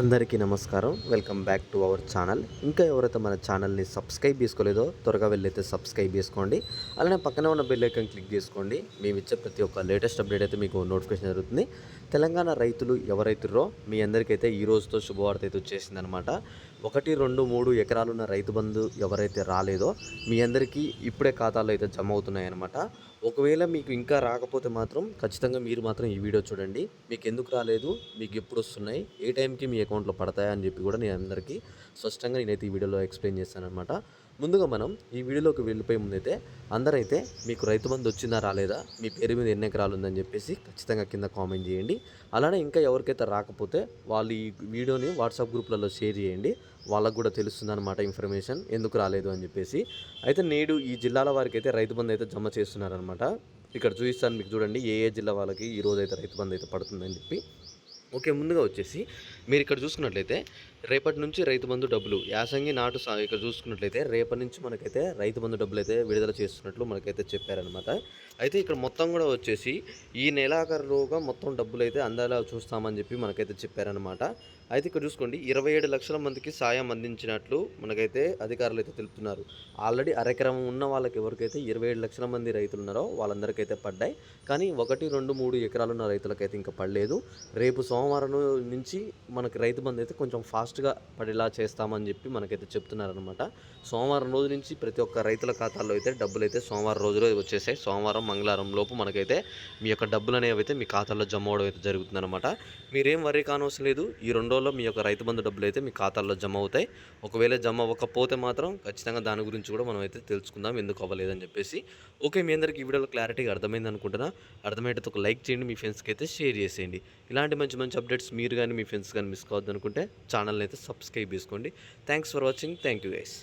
అందరికీ నమస్కారం. Welcome back to our channel. ఇంకా ఎవరైతే మన ఛానల్ని సబ్స్క్రైబ్ చేసుకోలేదో త్వరగా వెళ్ళైతే సబ్స్క్రైబ్ చేసుకోండి. అలానే పక్కనే ఉన్న బెల్ ఐకన్ క్లిక్ చేసుకోండి. మేము ఇచ్చే ప్రతి ఒక్క లేటెస్ట్ అప్డేట్ అయితే మీకు నోటిఫికేషన్ జరుగుతుంది. తెలంగాణ రైతులు ఎవరైతుర్రో మీ అందరికైతే ఈ రోజుతో శుభవార్త అయితే వచ్చేసిందనమాట ఒకటి రెండు మూడు ఎకరాలున్న రైతు బంధు ఎవరైతే రాలేదో మీ అందరికీ ఇప్పుడే ఖాతాలో అయితే జమ అవుతున్నాయన్నమాట. ఒకవేళ మీకు ఇంకా రాకపోతే మాత్రం ఖచ్చితంగా మీరు మాత్రం ఈ వీడియో చూడండి. మీకు ఎందుకు రాలేదు? మీకు ఎప్పుడు వస్తున్నాయి? ఏ టైంకి మీ అకౌంట్లో పడతాయా అని చెప్పి కూడా నేను అందరికీ స్పష్టంగా నేనైతే ఈ వీడియోలో ఎక్స్ప్లెయిన్ చేస్తానమాట ముందుగా మనం ఈ వీడియోలోకి వెళ్ళిపోయే ముందైతే అందరైతే మీకు రైతు బంధు వచ్చిందా రాలేదా మీ పేరు మీద ఎన్ని ఎకరాలు ఉందని చెప్పేసి ఖచ్చితంగా కింద కామెంట్ చేయండి. అలానే ఇంకా ఎవరికైతే రాకపోతే వాళ్ళు ఈ వీడియోని వాట్సాప్ గ్రూప్లలో షేర్ చేయండి. వాళ్ళకు కూడా తెలుస్తుంది అనమాట ఇన్ఫర్మేషన్ ఎందుకు రాలేదు అని చెప్పేసి. అయితే నేడు ఈ జిల్లాల వారికి అయితే రైతు బంధు అయితే జమ చేస్తున్నారనమాట ఇక్కడ చూపిస్తాను మీకు చూడండి ఏ ఏ జిల్లా వాళ్ళకి ఈ రోజు అయితే రైతు బంధు అయితే పడుతుందని చెప్పి. ఓకే ముందుగా వచ్చేసి మీరు ఇక్కడ చూసుకున్నట్లయితే రేపటి నుంచి రైతు బంధు డబ్బులు యాసంగి నాటు సా ఇక్కడ చూసుకున్నట్లయితే రేపటి నుంచి మనకైతే రైతు బంధు డబ్బులు అయితే విడుదల చేస్తున్నట్లు మనకైతే చెప్పారనమాట అయితే ఇక్కడ మొత్తం కూడా వచ్చేసి ఈ నెలాఖరులోగా మొత్తం డబ్బులు అయితే అందేలా చూస్తామని చెప్పి మనకైతే చెప్పారనమాట అయితే ఇక్కడ చూసుకోండి ఇరవై ఏడు లక్షల మందికి సాయం అందించినట్లు మనకైతే అధికారులు అయితే తెలుపుతున్నారు. ఆల్రెడీ అరెకరం ఉన్న వాళ్ళకి ఎవరికైతే ఇరవై ఏడు లక్షల మంది రైతులు ఉన్నారో వాళ్ళందరికైతే పడ్డాయి. కానీ ఒకటి రెండు మూడు ఎకరాలు ఉన్న రైతులకైతే ఇంకా పడలేదు. రేపు సోమవారం నుంచి మనకి రైతు బంధు అయితే కొంచెం ఫాస్ట్గా పడేలా చేస్తామని చెప్పి మనకైతే చెప్తున్నారనమాట సోమవారం రోజు నుంచి ప్రతి ఒక్క రైతుల ఖాతాల్లో అయితే డబ్బులు అయితే సోమవారం రోజులో వచ్చేసాయి. సోమవారం మంగళవారం లోపు మనకైతే మీ యొక్క డబ్బులు అనేవి అయితే మీ ఖాతాలో జమ అవడం అయితే జరుగుతుందనమాట మీరేం వరీ కానవసరం లేదు. ఈ రెండు రోజుల్లో మీ యొక్క రైతు బంధు డబ్బులు అయితే మీ ఖాతాల్లో జమ అవుతాయి. ఒకవేళ జమ అవ్వకపోతే మాత్రం ఖచ్చితంగా దాని గురించి కూడా మనం అయితే తెలుసుకుందాం. ఎందుకు అవ్వలేదని చెప్పేసి. ఓకే మీ అందరికి ఈ వీడియోలో క్లారిటీగా అర్థమైంది అనుకుంటున్నా అర్థమయ్యేటట్టు ఒక లైక్ చేయండి. మీ ఫ్రెండ్స్కి అయితే షేర్ చేసేయండి. ఇలాంటి మంచి మంచి మంచి అప్డేట్స్ మీరు కానీ మీ ఫ్రెండ్స్ కానీ మిస్ కావద్దు అనుకుంటే ఛానల్ని అయితే సబ్స్క్రైబ్ చేసుకోండి. Thanks for watching thank you guys